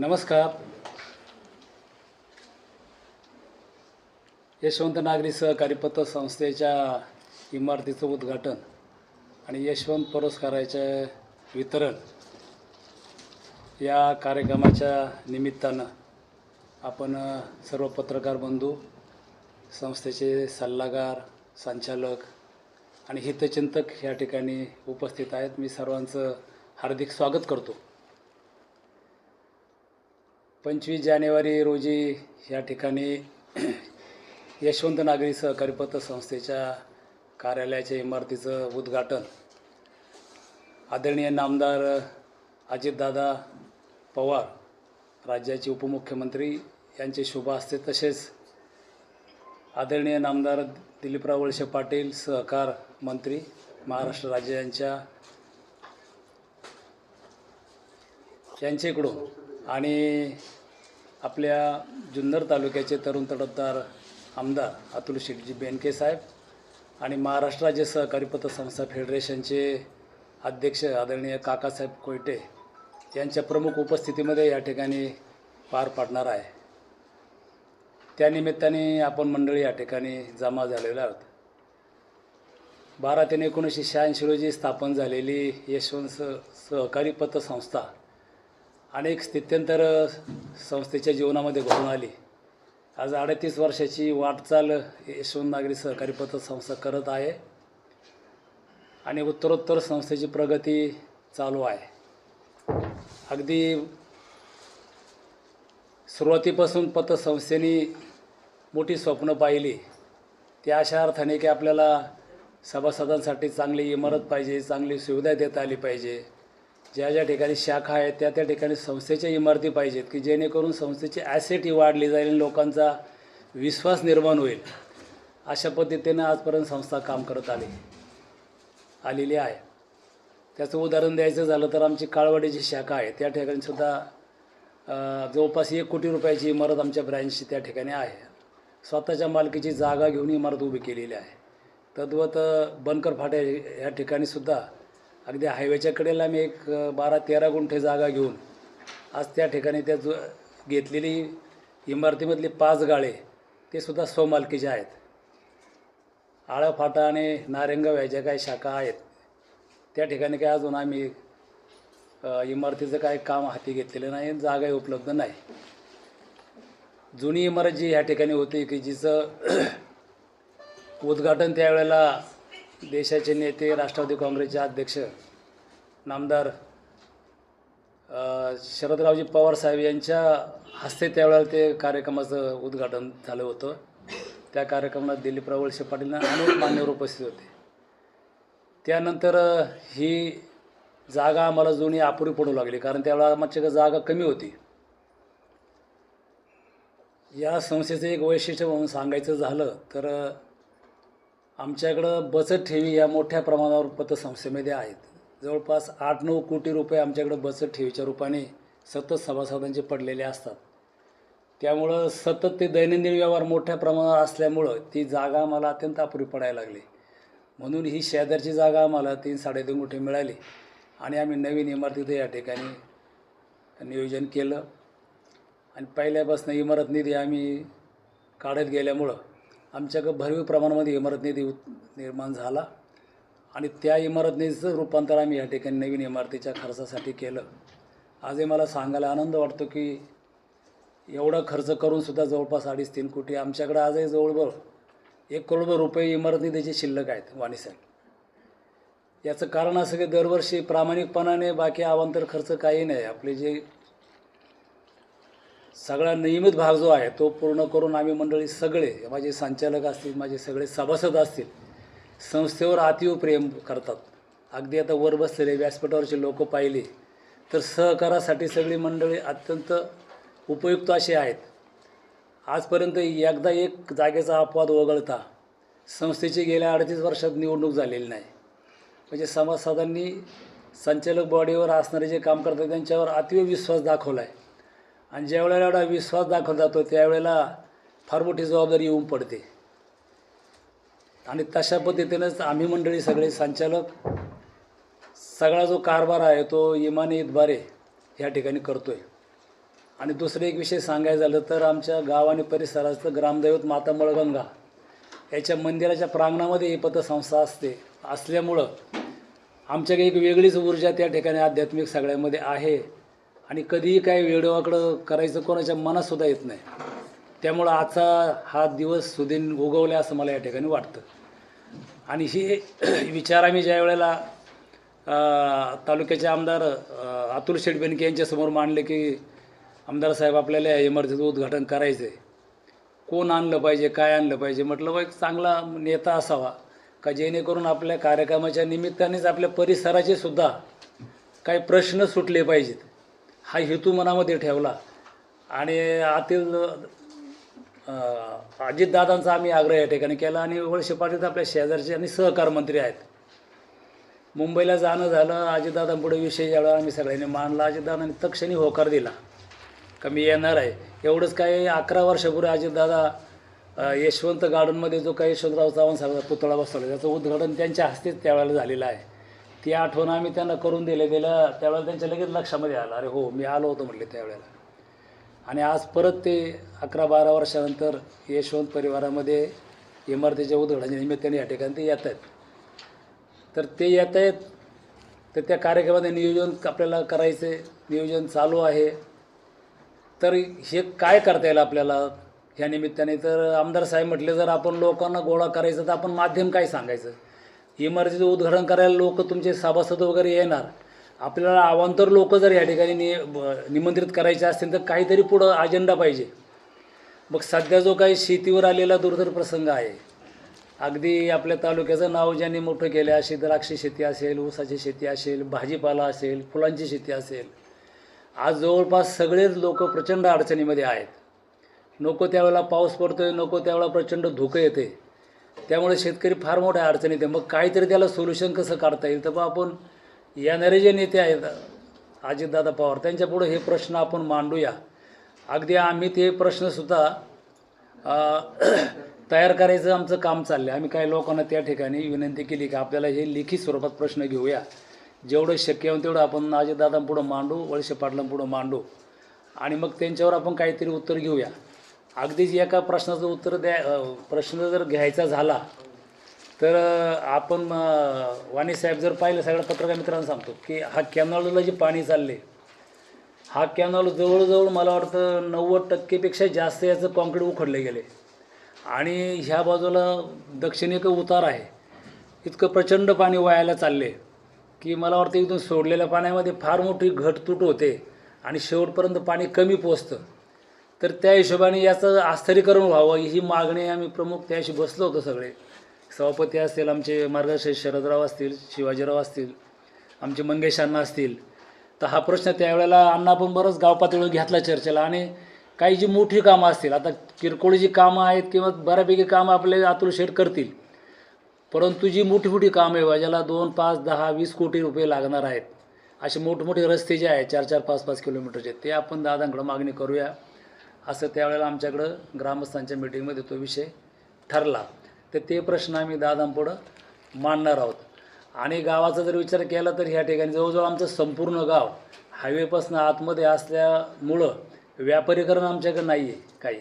नमस्कार. यशवंत नागरी सहकारी पत्र संस्थेच्या इमारतीचं उद्घाटन आणि यशवंत पुरस्काराचे वितरण या कार्यक्रमाच्या निमित्तानं आपण सर्व पत्रकार बंधू संस्थेचे सल्लागार संचालक आणि हितचिंतक या ठिकाणी उपस्थित आहेत. मी सर्वांचं हार्दिक स्वागत करतो. पंचवीस जानेवारी रोजी या ठिकाणी यशवंत नागरी सहकारी पतसंस्थेच्या संस्थेच्या कार्यालयाच्या इमारतीचं उद्घाटन. आदरणीय नामदार अजितदादा पवार राज्याचे उपमुख्यमंत्री यांचे शुभ असते तसेच आदरणीय नामदार दिलीपराव वळसे पाटील सहकार मंत्री महाराष्ट्र राज्य यांच्या यांच्याकडून आणि आपल्या जुन्नर तालुक्याचे तरुण तडफदार आमदार अतुल शेटजी बेनके साहेब आणि महाराष्ट्र राज्य सहकारी पतसंस्था फेडरेशनचे अध्यक्ष आदरणीय काकासाहेब कोयटे यांच्या प्रमुख उपस्थितीमध्ये या ठिकाणी पार पाडणार आहे. त्यानिमित्ताने आपण मंडळी या ठिकाणी जमा झालेलो आहोत. बारा तीन एकोणीसशे शहाऐंशी रोजी स्थापन झालेली यशवंत सहकारी पतसंस्था अनेक स्थित्यंतर संस्थेच्या जीवनामध्ये घडून आली. आज अडतीस वर्षाची वाटचाल यशवंत नागरी सहकारी पतसंस्था करत आहे आणि उत्तरोत्तर संस्थेची प्रगती चालू आहे. अगदी सुरुवातीपासून पतसंस्थेने मोठी स्वप्न पाहिली. त्या अशा अर्थाने की आपल्याला सभासदांसाठी चांगली इमारत पाहिजे चांगली सुविधा देता आली पाहिजे. ज्या ज्या ठिकाणी शाखा आहेत त्या त्या ठिकाणी संस्थेच्या इमारती पाहिजेत की जेणेकरून संस्थेची ॲसेट ही वाढली जाईल आणि लोकांचा विश्वास निर्माण होईल. अशा पद्धतीनं आजपर्यंत संस्था काम करत आली आलेली आहे. त्याचं उदाहरण द्यायचं झालं तर आमची काळवाडीची शाखा आहे त्या ठिकाणी सुद्धा जवळपास एक कोटी रुपयाची इमारत आमच्या ब्रँचची त्या ठिकाणी आहे. स्वतःच्या मालकीची जागा घेऊन इमारत उभी केलेली आहे. तद्वत बनकर फाट्या या ठिकाणीसुद्धा अगदी हायवेच्या कडेला आम्ही एक बारा तेरा गुंठे जागा घेऊन आज त्या ठिकाणी त्या जो घेतलेली इमारतीमधली पाच गाळे ते सुद्धा स्वमालकीचे आहेत. आळाफाटा आणि नारेंगाव या ज्या काही शाखा आहेत. त्या ठिकाणी काय अजून आम्ही इमारतीचं काय काम हाती घेतलेलं नाही जागाही उपलब्ध नाही. जुनी इमारत जी ह्या ठिकाणी होती की जिचं उद्घाटन त्यावेळेला देशाचे नेते राष्ट्रवादी काँग्रेसचे अध्यक्ष नामदार शरदरावजी पवार साहेब यांच्या हस्ते त्यावेळेला ते कार्यक्रमाचं उद्घाटन झालं होतं. त्या कार्यक्रमात दिलीपराव वळसे पाटील अनेक मान्यवर उपस्थित होते. त्यानंतर ही जागा आम्हाला जुनी अपुरी पडू लागली कारण त्यावेळेला आमच्याकडे जागा कमी होती. या संस्थेचं एक वैशिष्ट्य म्हणून सांगायचं झालं तर आमच्याकडं बचत ठेवी या मोठ्या प्रमाणावर पतसंस्थेमध्ये आहेत. जवळपास आठ नऊ कोटी रुपये आमच्याकडं बचत ठेवीच्या रूपाने सतत सभासदांचे पडलेले असतात. त्यामुळं सतत ते दैनंदिन व्यवहार मोठ्या प्रमाणावर असल्यामुळं ती जागा आम्हाला अत्यंत अपुरी पडायला लागली. म्हणून ही शेजारची जागा आम्हाला तीन साडेतीन गुंठे मिळाली आणि आम्ही नवीन इमारतीचं या ठिकाणी नियोजन केलं. आणि पहिल्यापासून इमारत निधी आम्ही काढत गेल्यामुळं आमच्याकडं भरीव प्रमाणामध्ये इमारत निधी निर्माण झाला. आणि त्या इमारत निधीचं रूपांतर आम्ही या ठिकाणी नवीन इमारतीच्या खर्चासाठी केलं. आजही मला सांगायला आनंद वाटतो की एवढा खर्च करूनसुद्धा जवळपास अडीच तीन कोटी आमच्याकडं आजही जवळजवळ एक करोड रुपये इमारत निधीचे शिल्लक आहेत वाणीसाठी याचं कारण असं की दरवर्षी प्रामाणिकपणाने बाकी अवांतर खर्च काही नाही. आपले जे सगळा नियमित भाग जो आहे तो पूर्ण करून आम्ही मंडळी सगळे माझे संचालक असतील माझे सगळे सभासद असतील संस्थेवर अतिव प्रेम करतात. अगदी आता वर बसलेले व्यासपीठावरचे लोक पाहिले तर सहकारासाठी सगळी मंडळी अत्यंत उपयुक्त असे आहेत. आजपर्यंत एकदा एक जागेचा अपवाद वगळता संस्थेची गेल्या अडतीस वर्षात निवडणूक झालेली नाही. म्हणजे सभासदांनी संचालक बॉडीवर असणारे जे काम करतात त्यांच्यावर अतिव विश्वास दाखवला आहे आणि ज्या वेळेला एवढा विश्वास दाखवला जातो त्यावेळेला फार मोठी जबाबदारी येऊन पडते. आणि तशा पद्धतीनंच आम्ही मंडळी सगळे संचालक सगळा जो कारभार आहे तो इमानी इतबारे ह्या ठिकाणी करतो आहे आणि दुसरं एक विषय सांगायचं झालं तर आमच्या गाव आणि परिसराचं ग्रामदैवत माता मळगंगा याच्या मंदिराच्या प्रांगणामध्ये ही पतसंस्था असते असल्यामुळं आमच्याकडे एक वेगळीच ऊर्जा त्या ठिकाणी आध्यात्मिक सगळ्यामध्ये आहे. आणि कधीही काही वेडवाकडं करायचं कोणाच्या मनातसुद्धा येत नाही. त्यामुळं आजचा हा दिवस सुदिन उगवला असं मला या ठिकाणी वाटतं. आणि ही विचार आम्ही ज्या वेळेला तालुक्याचे आमदार अतुल शेटबेनके यांच्यासमोर मांडले की आमदार साहेब आपल्याला या इमारतीचं उद्घाटन करायचं आहे कोण आणलं पाहिजे काय आणलं पाहिजे? म्हटलं बा एक चांगला नेता असावा. का जेणेकरून आपल्या कार्यक्रमाच्या निमित्तानेच आपल्या परिसराचे सुद्धा काही प्रश्न सुटले पाहिजेत. हा हेतू मनामध्ये ठेवला. आणि आतील अजितदादांचा आम्ही आग्रह या ठिकाणी केला आणि वळसे पाटील आपल्या शेजारचे आणि सहकार मंत्री आहेत. मुंबईला जाणं झालं अजितदादांपुढे विषय ज्यावेळा आम्ही सगळ्यांनी मानला. अजितदादांनी तक्षणी होकार दिला. का मी येणार आहे. एवढंच काय अकरा वर्षापूर्वी अजितदादा यशवंत गार्डनमध्ये जो काही यशवंतराव चव्हाण साहेब पुतळा बसवला त्याचं उद्घाटन त्यांच्या हस्तेच त्यावेळेला झालेलं आहे. ती आठवण आम्ही त्यांना करून दिले गेलं त्यावेळेला त्यांच्या लगेच लक्षामध्ये आलं. अरे हो मी आलो होतो म्हटले त्यावेळेला. आणि आज परत ते अकरा बारा वर्षानंतर यशवंत परिवारामध्ये इमारतीच्या उद्घाटनाच्या निमित्ताने या ठिकाणी ते येत आहेत. तर ते येत आहेत. तर त्या कार्यक्रमाचे नियोजन आपल्याला करायचे. नियोजन चालू आहे. तर हे काय करता येईल आपल्याला? ह्या निमित्ताने तर आमदार साहेब म्हटले जर आपण लोकांना गोळा करायचं तर आपण माध्यम काय सांगायचं? इमारतीचं उद्घाटन करायला लोक तुमचे सभासद वगैरे येणार. आपल्याला अवांतर लोक जर या ठिकाणी नि ब- निमंत्रित करायचे असतील तर काहीतरी पुढं अजेंडा पाहिजे. मग सध्या जो काही शेतीवर आलेला दुर्धर प्रसंग आहे अगदी आपल्या तालुक्याचं नाव ज्यांनी मोठं केलं असे द्राक्ष शेती असेल ऊसाची शेती असेल भाजीपाला असेल फुलांची शेती असेल आज जवळपास सगळेच लोक प्रचंड अडचणीमध्ये आहेत. नको त्यावेळेला पाऊस पडतोय नको त्यावेळेला प्रचंड धुकं येते त्यामुळे शेतकरी फार मोठ्या अडचणीत आहे. मग काहीतरी त्याला सोल्युशन कसं काढता येईल? तर बा आपण येणारे जे नेते आहेत अजितदादा पवार त्यांच्यापुढं हे प्रश्न आपण मांडूया. अगदी आम्ही ते प्रश्नसुद्धा तयार करायचं आमचं काम चाललं आहे आम्ही काही लोकांना त्या ठिकाणी विनंती केली की आपल्याला हे लिखित स्वरूपात प्रश्न घेऊया. जेवढं शक्य होईल तेवढं आपण अजितदादांपुढं मांडू वळसे पाटलांपुढं मांडू. आणि मग त्यांच्यावर आपण काहीतरी उत्तर घेऊया. अगदीच एका प्रश्नाचं उत्तर द्या प्रश्न जर घ्यायचा झाला तर आपण वाणी साहेब जर पाहिलं सगळ्या पत्रकार मित्रांना सांगतो की हा कॅनॉलला जे पाणी चालले हा कॅनॉल जवळजवळ मला वाटतं नव्वद टक्केपेक्षा जास्त याचं कॉन्क्रीट उखडले गेले. आणि ह्या बाजूला दक्षिणेक उतार आहे. इतकं प्रचंड पाणी वायाला चालले की मला वाटतं इथून सोडलेल्या पाण्यामध्ये फार मोठी घटतूट होते आणि शेवटपर्यंत पाणी कमी पोचतं तर त्या हिशोबाने याचं आस्थरीकरण व्हावं ही मागणी आम्ही प्रमुख त्याशी बसलो होतो सगळे. सभापती असतील आमचे मार्गदर्शक शरदराव असतील शिवाजीराव असतील आमचे मंगेश अण्णा असतील. तर हा प्रश्न त्यावेळेला अण्णा पण बरंच गाव पातळीवर घेतला चर्चेला आणि काही जी मोठी कामं असतील आता किरकोळ जी कामं आहेत किंवा बऱ्यापैकी कामं आपले अतुल शेठ करतील परंतु जी मोठी मोठी कामं आहे बा, ज्याला दोन पाच दहा वीस कोटी रुपये लागणार आहेत असे मोठमोठे रस्ते जे आहेत चार चार पाच पाच किलोमीटरचे ते आपण दादांकडं मागणी करूया. असं त्यावेळेला आमच्याकडं ग्रामस्थांच्या मिटिंगमध्ये तो विषय ठरला. तर ते प्रश्न आम्ही दादांपुढं मांडणार आहोत. आणि गावाचा जर विचार केला तर ह्या ठिकाणी जवळजवळ आमचं संपूर्ण गाव हायवेपासून आतमध्ये असल्यामुळं व्यापारीकरण आमच्याकडे नाही आहे काही.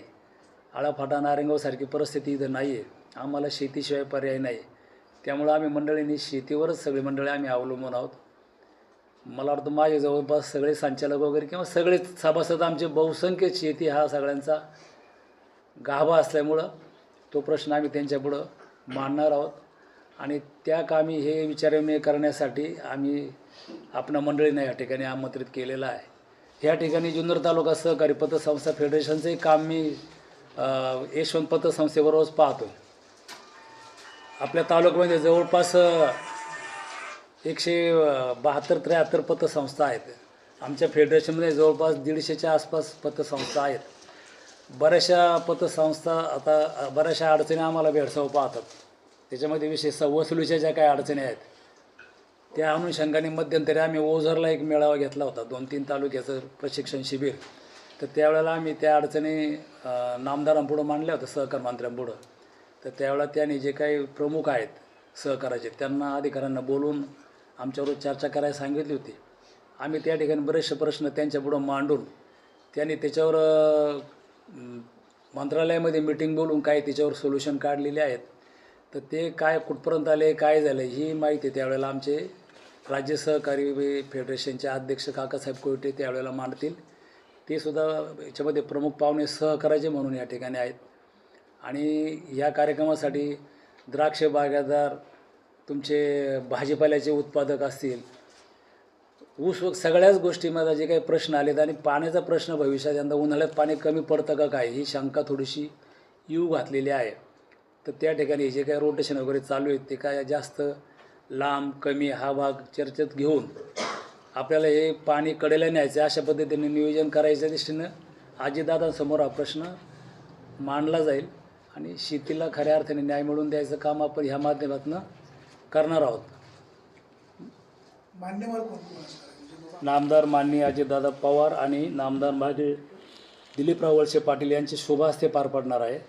आळाफाटा नारेगावसारखी परिस्थिती इथं नाही आहे आम्हाला शेतीशिवाय पर्याय नाही. त्यामुळं आम्ही मंडळींनी शेतीवरच सगळी मंडळी आम्ही अवलंबून आहोत. मला वाटतं माझे जवळपास सगळे संचालक वगैरे किंवा सगळे सभासद आमचे बहुसंख्य शेती हा सगळ्यांचा गाभा असल्यामुळं तो प्रश्न आम्ही त्यांच्यापुढं मांडणार आहोत. आणि त्या कामी हे विचारविनिमय करण्यासाठी आम्ही आपणा मंडळींना या ठिकाणी आमंत्रित केलेलं आहे. या ठिकाणी जुन्नर तालुका सहकारी पतसंस्था फेडरेशनचंही काम मी यशवंत पतसंस्थेबरोबरच पाहतो आपल्या तालुक्यामध्ये जवळपास एकशे बहात्तर त्र्याहत्तर पतसंस्था आहेत. आमच्या फेडरेशनमध्ये जवळपास दीडशेच्या आसपास पतसंस्था आहेत. बऱ्याचशा पतसंस्था आता बऱ्याचशा अडचणी आम्हाला भेडसाव पाहतात. त्याच्यामध्ये विशेषतः वसुलीच्या ज्या काही अडचणी आहेत त्या अनुषंगाने मध्यंतरी आम्ही ओझरला एक मेळावा घेतला होता दोन तीन तालुक्याचं प्रशिक्षण शिबिर. तर त्यावेळेला आम्ही त्या अडचणी नामदारांपुढं मांडल्या होत्या सहकार मंत्र्यांपुढं. तर त्यावेळेला त्यांनी जे काही प्रमुख आहेत सहकाराचे त्यांना अधिकाऱ्यांना बोलून आमच्याबरोबर चर्चा करायला सांगितली होती. आम्ही त्या ठिकाणी बरेचसे प्रश्न त्यांच्यापुढं मांडून त्यांनी त्याच्यावर मंत्रालयामध्ये मिटिंग बोलून काही त्याच्यावर सोल्युशन काढलेले आहेत. तर ते काय कुठपर्यंत आले काय झालं ही माहिती त्यावेळेला आमचे राज्य सहकारी फेडरेशनचे अध्यक्ष काकासाहेब कोयटे त्यावेळेला मांडतील. ते सुद्धा याच्यामध्ये प्रमुख पाहुणे सहकार्याचे म्हणून या ठिकाणी आहेत. आणि या कार्यक्रमासाठी द्राक्ष बागायतदार तुमचे भाजीपाल्याचे उत्पादक असतील ऊस सगळ्याच गोष्टीमध्ये जे काही प्रश्न आलेत आणि पाण्याचा प्रश्न भविष्यात यंदा उन्हाळ्यात पाणी कमी पडतं का काय ही शंका थोडीशी येऊ घातलेली आहे. तर त्या ठिकाणी जे काही रोटेशन वगैरे चालू आहेत ते काय जास्त लांब कमी हा भाग चर्चेत घेऊन आपल्याला हे पाणी कडेला न्यायचं अशा पद्धतीने नियोजन करायच्या दृष्टीनं आजीदादांसमोर हा प्रश्न मांडला जाईल आणि शेतीला खऱ्या अर्थाने न्याय मिळवून द्यायचं काम आपण ह्या माध्यमातून करणार आहोत. मान्यवर नामदार माननीय अजितदादा पवार आणि नामदार माझे दिलीपराव वळसे पाटील यांचे शुभहस्ते पार पडणार आहे.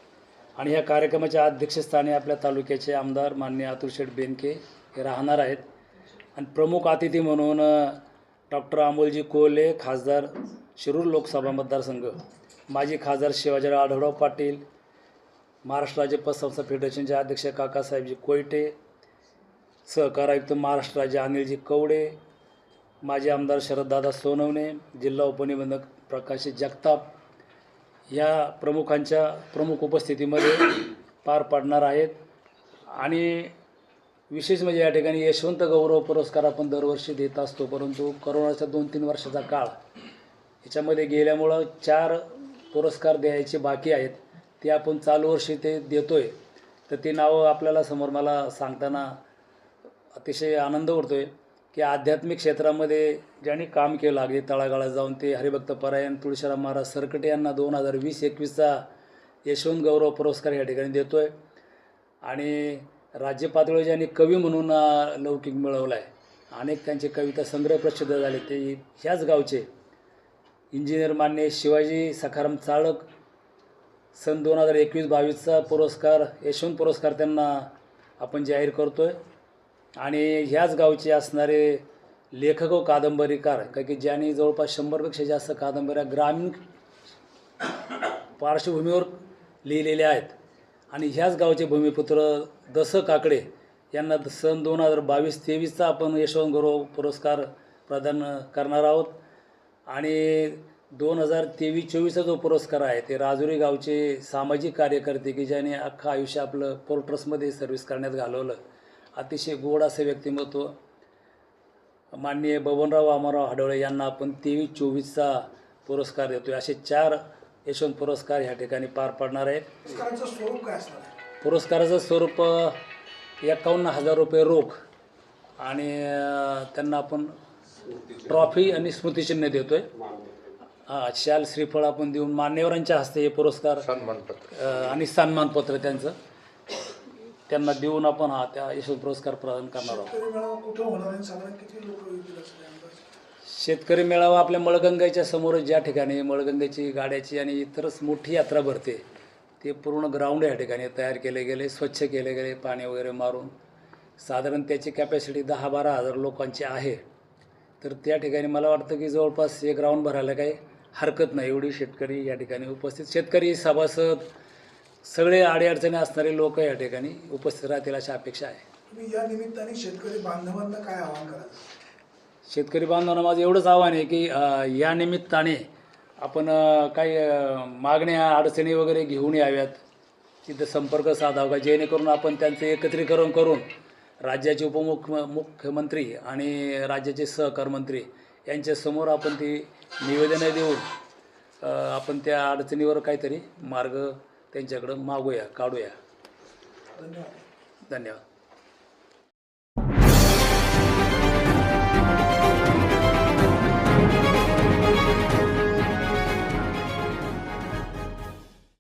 आणि या कार्यक्रमाच्या अध्यक्षस्थानी आपल्या तालुक्याचे आमदार माननीय अतुल शेठ बेनके हे राहणार आहेत. आणि प्रमुख अतिथी म्हणून डॉक्टर अमोलजी कोल्हे खासदार शिरूर लोकसभा मतदारसंघ माजी खासदार शिवाजीराव आढळराव पाटील महाराष्ट्र राज्य पतसंस्था फेडरेशनचे अध्यक्ष काकासाहेबजी कोयटे सहकार आयुक्त महाराष्ट्र राज्य अनिलजी कवडे माजी आमदार शरददादा सोनवणे जिल्हा उपनिबंधक प्रकाश जगताप या प्रमुखांच्या प्रमुख उपस्थितीमध्ये पार पाडणार आहेत. आणि विशेष म्हणजे या ठिकाणी यशवंत गौरव पुरस्कार आपण दरवर्षी देत असतो परंतु करोनाचा दोन तीन वर्षाचा काळ ह्याच्यामध्ये गेल्यामुळं चार पुरस्कार द्यायचे बाकी आहेत ते आपण चालू वर्षी ते देतो आहे तर ती नावं आपल्याला समोर मला सांगताना अतिशय आनंद होतोय की आध्यात्मिक क्षेत्रामध्ये ज्यांनी काम केलं अगदी तळागाळात जाऊन ते हरिभक्त परायण तुळशीराम महाराज सरकटे यांना दोन हजार वीस एकवीसचा यशवंत गौरव पुरस्कार या ठिकाणी देतो आहे आणि राज्य पातळीवर ज्यांनी कवी म्हणून लौकिक मिळवला आहे अनेक त्यांचे कविता संग्रह प्रसिद्ध झाले. ते ह्याच गावचे इंजिनियर मान्य शिवाजी सखाराम चाळक सन दोन हजार एकवीस बावीसचा पुरस्कार यशवंत पुरस्कार त्यांना आपण जाहीर करतो आहे आणि ह्याच गावचे असणारे लेखक व कादंबरीकार का की ज्यांनी जवळपास शंभरपेक्षा जास्त कादंबऱ्या ग्रामीण पार्श्वभूमीवर लिहिलेल्या आहेत. आणि ह्याच गावचे भूमिपुत्र दस काकडे यांना सन दोन हजार बावीस तेवीसचा आपण यशवंत गौरव पुरस्कार प्रदान करणार आहोत. आणि दोन हजार तेवीस चोवीसचा जो पुरस्कार आहे ते राजुरी गावचे सामाजिक कार्यकर्ते की ज्याने अख्खं आयुष्य आपलं पोर्ट्रसमध्ये सर्व्हिस करण्यात घालवलं. अतिशय गोड असं व्यक्तिमत्व. माननीय बबनराव अमरराव हडवळे यांना आपण तेवीस चोवीसचा पुरस्कार देतोय. असे चार यशवंत पुरस्कार ह्या ठिकाणी पार पडणार आहेत. पुरस्काराचं स्वरूप काय असणार आहे? पुरस्काराचं स्वरूप अ, एकावन्न हजार रुपये रोख आणि त्यांना आपण ट्रॉफी आणि स्मृतिचिन्ह देतोय. हा शाल श्रीफळ आपण देऊन मान्यवरांच्या हस्ते हे पुरस्कार आणि सन्मानपत्र त्यांचं. त्यांना देऊन आपण हा त्या यशवंत पुरस्कार प्रदान करणार आहोत. शेतकरी मेळावा कुठं होणार आहे? साधारण किती लोक येतील असं काय अंदाज? शेतकरी मेळावा आपल्या मळगंगाच्या समोरच ज्या ठिकाणी मळगंगेची गाड्याची आणि इतरच मोठी यात्रा भरते ते पूर्ण ग्राउंड या ठिकाणी तयार केले गेले स्वच्छ केले गेले पाणी वगैरे मारून. साधारण त्याची कॅपॅसिटी दहा बारा हजार लोकांची आहे. तर त्या ठिकाणी मला वाटतं की जवळपास हे ग्राउंड भरायला काही हरकत नाही एवढी शेतकरी या ठिकाणी उपस्थित. शेतकरी सभासद सगळे अडीअडचणी असणारे लोक या ठिकाणी उपस्थित राहतील अशी अपेक्षा आहे. तुम्ही या निमित्ताने शेतकरी बांधवांना काय आवाहन कराल? शेतकरी बांधवांना माझं एवढंच आव्हान आहे की अ, या निमित्ताने आपण अ, काही अ, मागण्या अडचणी वगैरे घेऊन याव्यात. तिथं संपर्क साधावा का जेणेकरून आपण त्यांचं एकत्रीकरण करून राज्याचे उपमुख मुख्यमंत्री आणि राज्याचे सहकार मंत्री यांच्यासमोर आपण ती निवेदनं देऊन अ, आपण त्या अडचणीवर काहीतरी मार्ग त्यांच्याकडं मागूया काढूया. धन्यवाद. धन्यवाद.